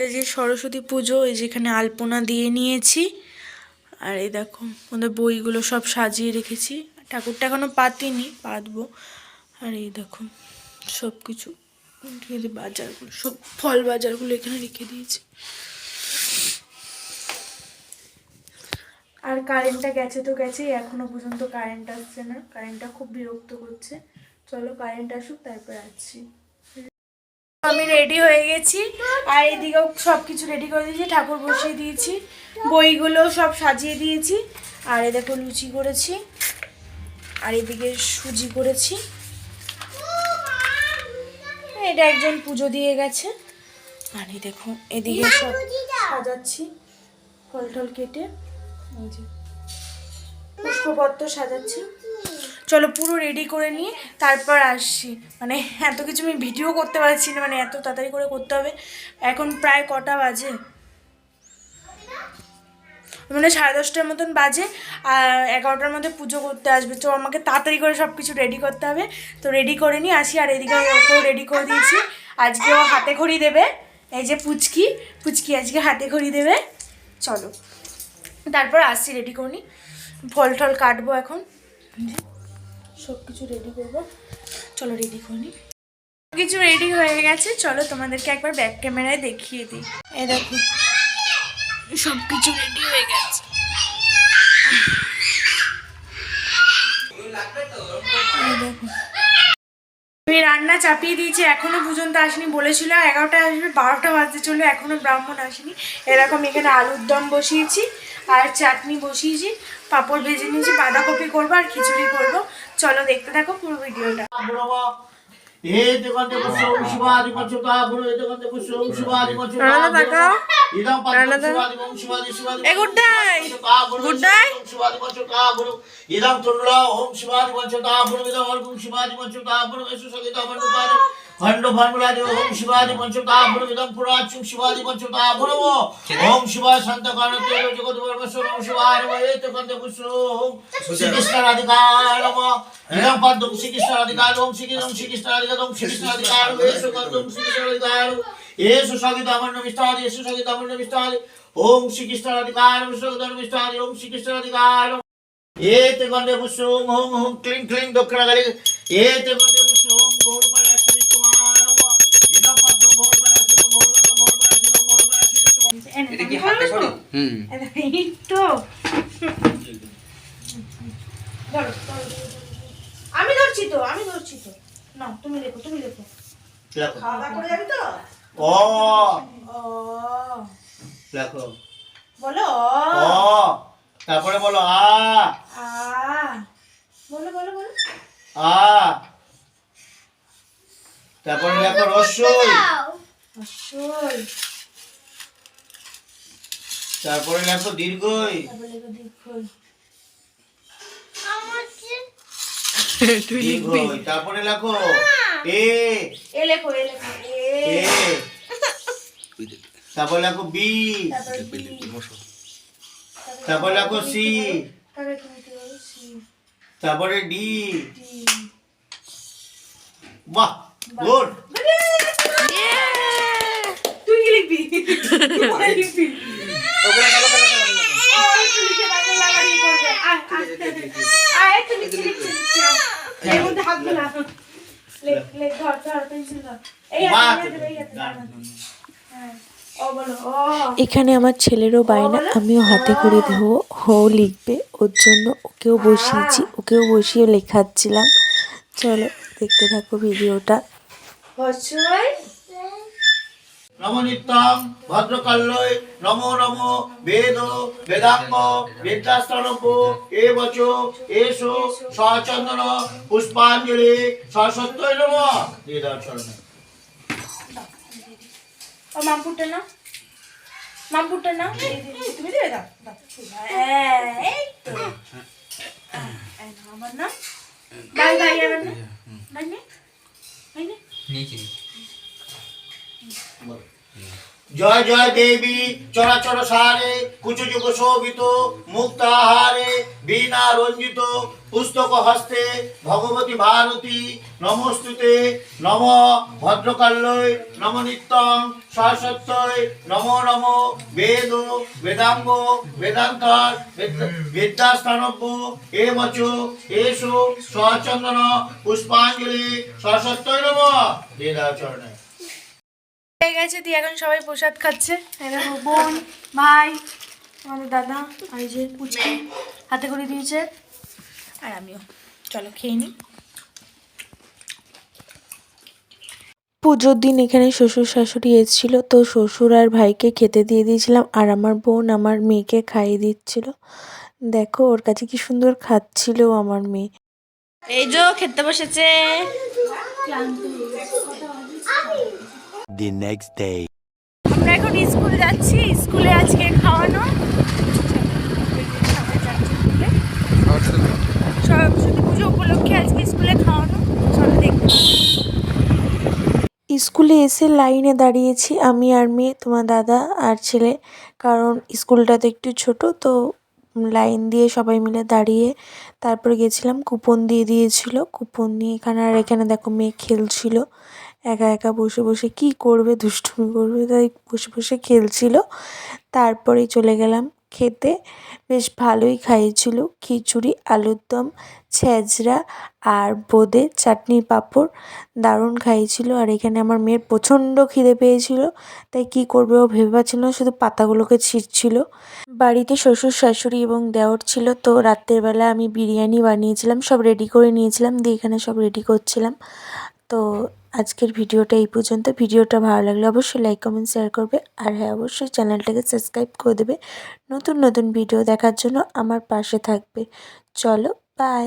এটা যে সরস্বতী পুজো, এই যেখানে আলপনা দিয়ে নিয়েছি। আর এই দেখো ওদের বইগুলো সব সাজিয়ে রেখেছি। ঠাকুরটা এখনও পাতিনি, পাতবো। আর এই দেখো সব কিছু বাজারগুলো, সব ফল বাজারগুলো এখানে রেখে দিয়েছি। আর কারেন্টটা গেছে তো গেছে, এখনও পর্যন্ত কারেন্ট আসছে না। কারেন্টটা খুব বিরক্ত করছে। চলো কারেন্ট আসুক, তারপর আসছি। আমি রেডি হয়ে গেছি। আর এদিকেও সব কিছু রেডি করে দিয়েছি ঠাকুর বসিয়ে দিয়েছি বইগুলো সব সাজিয়ে দিয়েছি। আর এ দেখো লুচি করেছি আর এদিকে সুজি করেছি। এটা একজন পুজো দিয়ে গেছে। আর এই দেখো এদিকে সব সাজাচ্ছি ফল টল কেটে পুষ্পপত্র সাজাচ্ছি। চলো পুরো রেডি করে নিয়ে তারপর আসছি। মানে এত কিছু আমি ভিডিও করতে পারছি না মানে এত তাড়াতাড়ি করে করতে হবে। এখন প্রায় কটা বাজে? মানে সাড়ে দশটার মতন বাজে, আর এগারোটার মধ্যে পুজো করতে আসবে। তো আমাকে তাড়াতাড়ি করে সব কিছু রেডি করতে হবে। তো রেডি করে নিয়ে আসি, আর এদিকে ওকেও রেডি করে দিয়েছি। আজকে ও হাতে খড়ি দেবে। এই যে পুচকি পুচকি আজকে হাতে খড়ি দেবে। চলো। তারপর আসছি রেডি করে নিই ফল টল কাটবো এখন। সব কিছু রেডি করব। চলো রেডি করি নিই কিছু রেডি হয়ে গেছে। চলো তোমাদেরকে একবার ব্যাক ক্যামেরায় দেখিয়ে দিই। এই দেখো সব কিছু রেডি হয়ে গেছে। দেখো। আমি রান্না চাপিয়ে দিয়েছি, এখনও পর্যন্ত আসেনি, বলেছিল এগারোটা আসবে, বারোটা বাজতে চলবে এখনও ব্রাহ্মণ আসেনি। এরকম এখানে আলুর দম বসিয়েছি, আর চাটনি বসিয়েছি, পাঁপড় ভেজে নিয়েছি, বাঁধাকপি করব আর খিচুড়ি করব। চলো দেখতে থাকো পুরো ভিডিওটা। ব্রহ্ম হে দেবন্তে পুষ্পম শিবাদি পঞ্চকা ব্রহ্ম হে দেবন্তে পুষ্পম শিবাদি পঞ্চকা ইদম পঞ্চম শিবাদি ওম শিবাদি শিবাদি এ good day. Good day. শিবাদি পঞ্চকা ব্রহ্ম ইদম তুল্ল ওম শিবাদি পঞ্চকা ব্রহ্ম ইদম অর্ঘম শিবাদি পঞ্চকা ব্রহ্ম এসু সগিত মণ্ডপাদ খণ্ড ভান্ডুলাদি ওম শিবাদি পঞ্চকা ব্রহ্ম ইদম পুরাচুম শিবাদি পঞ্চকা ব্রহ্ম ওম শিবা শান্ত কারণতে জগৎ পরমেশ্বর ওম শিবায় নমঃ হে দেবন্তে পুষ্পম শ্রীকৃষ্ণ রাধিকায় নমঃ ইদম পদ্মম শ্রীকৃষ্ণ রাধিকায় ওম শ্রীকৃষ্ণ শ্রীকৃষ্ণ রাধিকায় ওম শ্রীকৃষ্ণ রাধিকায় এসু পদ্মম শ্রীকৃষ্ণ রাধিকায় এসু সগিত আমন্ন মিষ্টাদি এসু সগিত আমন্ন মিষ্টাদি ওম শ্রীকৃষ্ণ রাধিকায় ওম সগিত মিষ্টাদি ওম শ্রীকৃষ্ণ রাধিকায় এতে গন্ধে পুষ্পম হোম হোম ক্লিং ক্লিং দক্ষিণাকালী এতে গন্ধে পুষ্পম গৌর পাড়া শ্রী তোমার হুম। ধরো। আমি ধরছি তো আমি ধরছি তো। না তুমি লেখো তুমি লেখো। লেখো। খাওয়া দাওয়া করে যাবি তো? ও ও লেখো। বলো। ও তারপরে বলো আ। আ। বলো বলো বলো। আ। তারপরে লেখো রস্যই অবশ্যই তারপরে লেখো দীর্ঘই। তারপর লেখো তারপরে এ। এ লেখো এ লেখো এ। তারপরে লেখো বি। তারপর লেখো সি। তারপরে তুমি কি বলো সি। তারপরে ডি। ডি। বাহ গুড। তুই কি লিখবি? তুই লিখবি। এখানে আমার ছেলেরও বায়না আমিও হাতে করে দেবো। ও লিখবে ওর জন্য ওকেও বসিয়েছি ওকেও বসিয়ে লেখাচ্ছিলাম। চলো দেখতে থাকো ভিডিওটা। হর্ষই। নম নিত্যং ভদ্রকাল্যই নমো নমো বেদ বেদাঙ্গ বিদ্যাস্তনপ এ বচ এসো সচন্দন পুষ্পাঞ্জলি সরস্বত্যই নম দিয়ে দাও চরণে ও, তুমি দাও, এই তো। আমার আমার নে, নে। নিচে বলো। জয় জয় দেবী চরাচর সারে কুচযুগ শোভিত মুক্তাহারে বীণা রঞ্জিত, পুস্তক হস্তে, ভগবতী ভারতী, নমস্তুতে, নম ভদ্রকাল্যই নম নিত্যং সরস্বত্যই নম নম বেদ, বেদাঙ্গ, বেদান্তর বিদ্যাস্থানব্য এ বচ এসু সচন্দন, পুষ্পাঞ্জলি সরস্বত্যই নম। বেদাচরণে। হয়ে গেছে দিয়ে এখন সবাই প্রসাদ খাচ্ছে। দেখো বোন ভাই আমাদের দাদা আর যে পুচকি হাতে করে দিয়েছে। আর আমিও। চলো খেয়ে নিই পুজোর দিন এখানে শ্বশুর শাশুড়ি এসেছিল তো শ্বশুর আর ভাইকে খেতে দিয়ে দিয়েছিলাম আর আমার বোন আমার মেয়েকে খাইয়ে দিচ্ছিল। দেখো ওর কাছে কি সুন্দর খাচ্ছিল আমার মেয়ে। এই যে খেতে বসেছে। The next day. আমরা এখন স্কুল যাচ্ছি স্কুলে আজকে খাওয়ানো। সরস্বতী পুজো উপলক্ষে আজকে স্কুলে খাওয়ানো। চলো দেখতে স্কুলে এসে লাইনে দাঁড়িয়েছি আমি আর মেয়ে তোমার দাদা আর ছেলে। কারণ স্কুলটা তো একটু ছোট তো লাইন দিয়ে সবাই মিলে দাঁড়িয়ে তারপরে গেছিলাম কুপন দিয়ে দিয়েছিল। কুপন নিয়ে এখানে আর এখানে দেখো মেয়ে খেলছিল। একা একা বসে বসে কি করবে, দুষ্টুমি করবে, তাই বসে বসে খেলছিল। তারপরে চলে গেলাম খেতে। বেশ ভালোই খাইয়েছিল খিচুড়ি, আলুর দম, ছেঁচড়া আর বোঁদে চাটনি পাঁপড় দারুণ খাইয়েছিল আর এখানে আমার মেয়ের প্রচণ্ড খিদে পেয়েছিল। তাই কি করবে ও ভেবে পাচ্ছিল না, শুধু পাতাগুলোকে ছিঁড়ছিল। বাড়িতে শ্বশুর, শাশুড়ি এবং দেওর ছিল। তো রাত্রের বেলা আমি বিরিয়ানি বানিয়েছিলাম, সব রেডি করে নিয়েছিলাম। দিয়ে এখানে সব রেডি করছিলাম। তো আজকের ভিডিওটা এই পর্যন্ত। ভিডিওটা ভালো লাগলে অবশ্যই লাইক কমেন্ট শেয়ার করবে। আর হ্যাঁ অবশ্যই চ্যানেলটাকে সাবস্ক্রাইব করে দেবে। নতুন নতুন ভিডিও দেখার জন্য আমার পাশে থাকবে। চলো বাই